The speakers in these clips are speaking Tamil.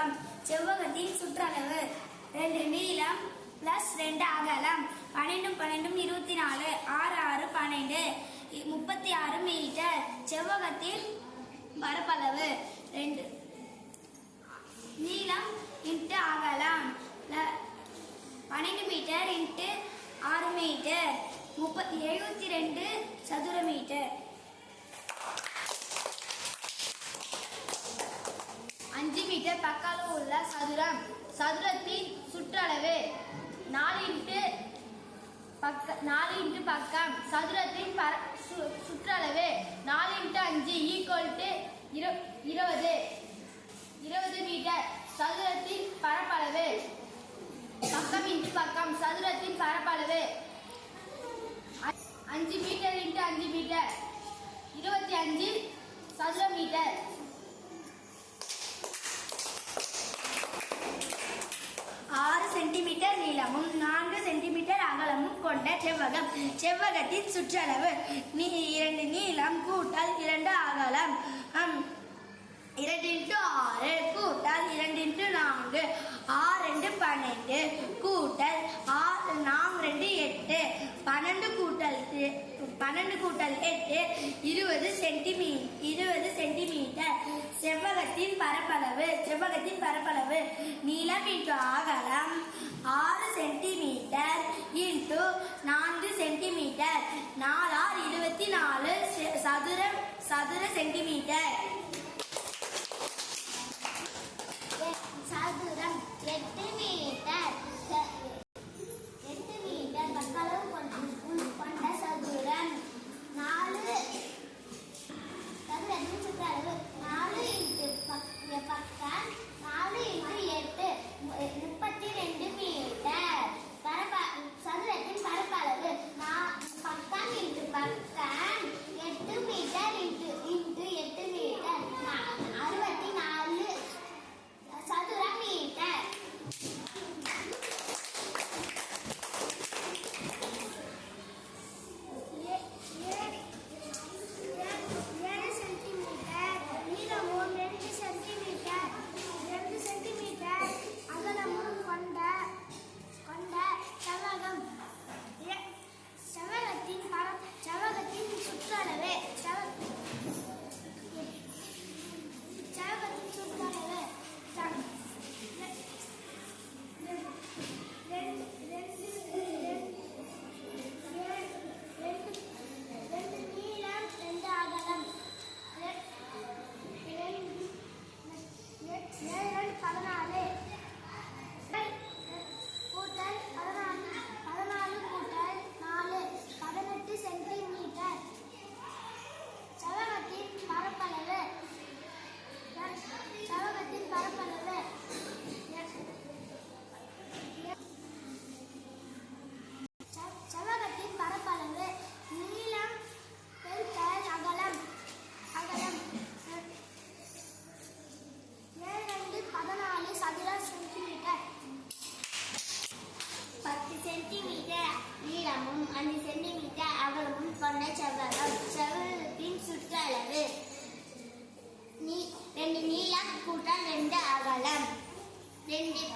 செவ்வகம் செவ்வகத்தின் சுற்றளவு ரெண்டு நீளம் பிளஸ் ரெண்டு அகலம். பன்னெண்டும் பன்னெண்டும் இருபத்தி நாலு ஆறு ஆறு பன்னெண்டு முப்பத்தி ஆறு மீட்டர். செவ்வகத்தில் பரப்பளவு ரெண்டு. நீளம் இன்ட்டு அகலம். பன்னெண்டு மீட்டர் இன்ட்டு ஆறு மீட்டர். முப்ப எழுபத்தி ரெண்டு சதுர மீட்டர். பக்கம் உள்ள சதுரம். சதுரத்தின் சுற்றளவு நாலு இன்ட்டு பக்க நாலு இன்ட்டு பக்கம். சதுரத்தின் பர சு- சுற்றளவு நாலு இன்ட்டு அஞ்சு ஈக்குவல் டு இரு இருபது. இருபது மீட்டர். சதுரத்தின் பரப்பளவு பக்கம் இன்ட்டு பக்கம். சதுரத்தின் பரப்பளவு அஞ்சு மீட்டர் இன்ட்டு அஞ்சு மீட்டர். இருபத்தி அஞ்சு சதுர மீட்டர் ஆறு சென்டிமீட்டர் நீளமும் நான்கு சென்டிமீட்டர் அகலமும் கொண்ட செவ்வகம் செவ்வகத்தின் சுற்றளவு நீ இரண்டு நீளம் கூட்டல் இரண்டு அகலம். இரண்டு இன்ட்டு ஆறு கூட்டல் இரண்டு இன்ட்டு நான்கு. ஆறு ரெண்டு பன்னெண்டு கூட்டல் ஆறு நான்கு ரெண்டு எட்டு. பன்னெண்டு கூட்டல் பன்னெண்டு கூட்டல் எட்டு இருபது சென்டிமீ இருபது சென்டிமீட்டர். செவ்வகத்தின் பரப்பளவு செவ்வகத்தின் பரப்பளவு நீளம் இன்ட்டு அகலம் ஆறு சென்டிமீட்டர். சென்டிமீட்டர். நாலார் இருபத்தி நாலு சதுர சதுர சென்டிமீட்டர். சதுரம் எட்டு மீட்டர்.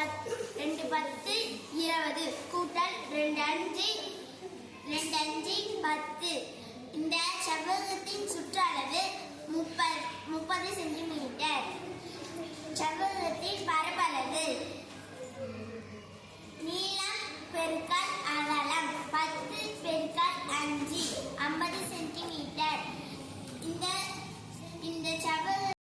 பத்து ரெண்டு பத்து இருபது. கூட்டல் ரெண்டு அஞ்சு ரெண்டு அஞ்சு பத்து. இந்த செவ்வகத்தின் சுற்றளவு முப்பது முப்பது சென்டிமீட்டர். செவ்வகத்தின் பரப்பளவு நீளம் பெருக்கல் அகலம் பத்து பெருக்கல் அஞ்சு ஐம்பது சென்டிமீட்டர். இந்த இந்த செவ்வக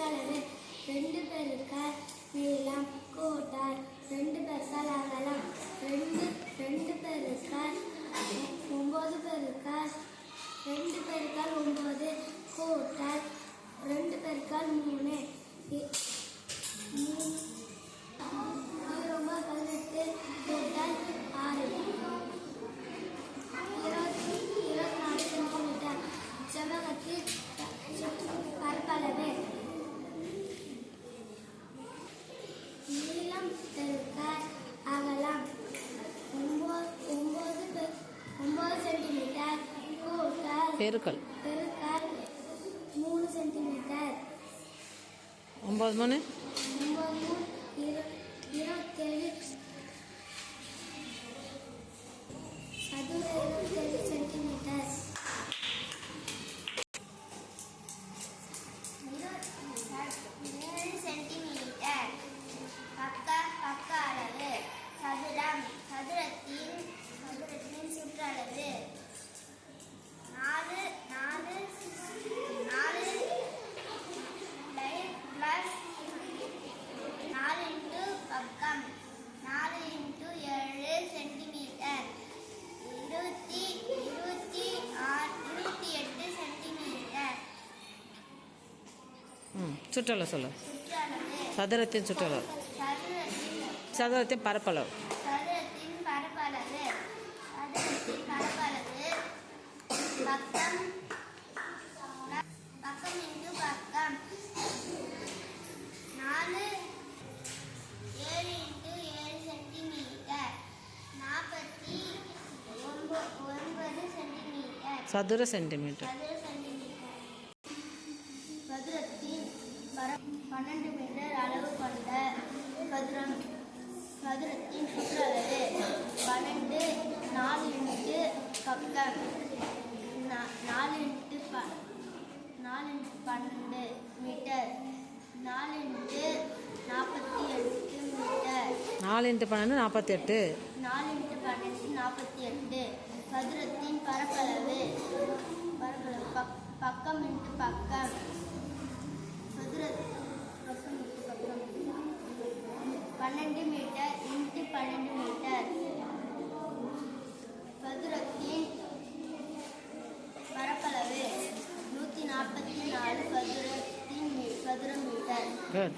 செவ்வகத்தின் ரெண்டு பெருக்கால் நீளம் கோட்டார். ரெண்டு பெருக்கால் அகலம் ரெண்டு ரெண்டு பெருக்கால் ஒம்பது பெருக்கால் ரெண்டு பெருக்கால் ஒம்பது. கோட்டார். ரெண்டு பெருக்கால் மூணு. மூணு. பெருக்கல் ஒம்பது மூணு சுற்றளவு சொல்லு. சதுரத்தின் சுற்றளவு சதுரத்தின் சதுரத்தின் பரப்பளவு. சதுரத்தின் பரப்பளவு சதுரத்தின் பரப்பளவு பக்கம் பக்கம் இன்டு பக்கம் நாலு ஏழு இன்டு ஏழு சென்டிமீட்டர் நாற்பத்தி ஒன்பது ஒன்பது சென்டிமீட்டர் சதுர சென்டிமீட்டர் சதுர சென்டிமீட்டர் சதுரத்தின் பர பன்னெண்டு மீட்டர் அளவு கொண்ட சதுரம் சதுரத்தின் சுற்றளவு பன்னெண்டு நாலு இன்ட்டு பக்கம் நாலு இன்ட்டு ப நாலு இன்ட்டு பன்னெண்டு மீட்டர். நாலு இன்ட்டு நாற்பத்தி எட்டு மீட்டர். நாலு இன்ட்டு பன்னெண்டு நாற்பத்தெட்டு நாலு இன்ட்டு பன்னெண்டு நாற்பத்தி எட்டு சதுரத்தின் பரப்பளவு. பரப்பளவு பக் பக்கம் இன்ட்டு பக்கம். சதுர பக்கம் இன்ட்டு பக்கம். பன்னெண்டு மீட்டர் இன்ட்டு பன்னெண்டு மீட்டர். Good.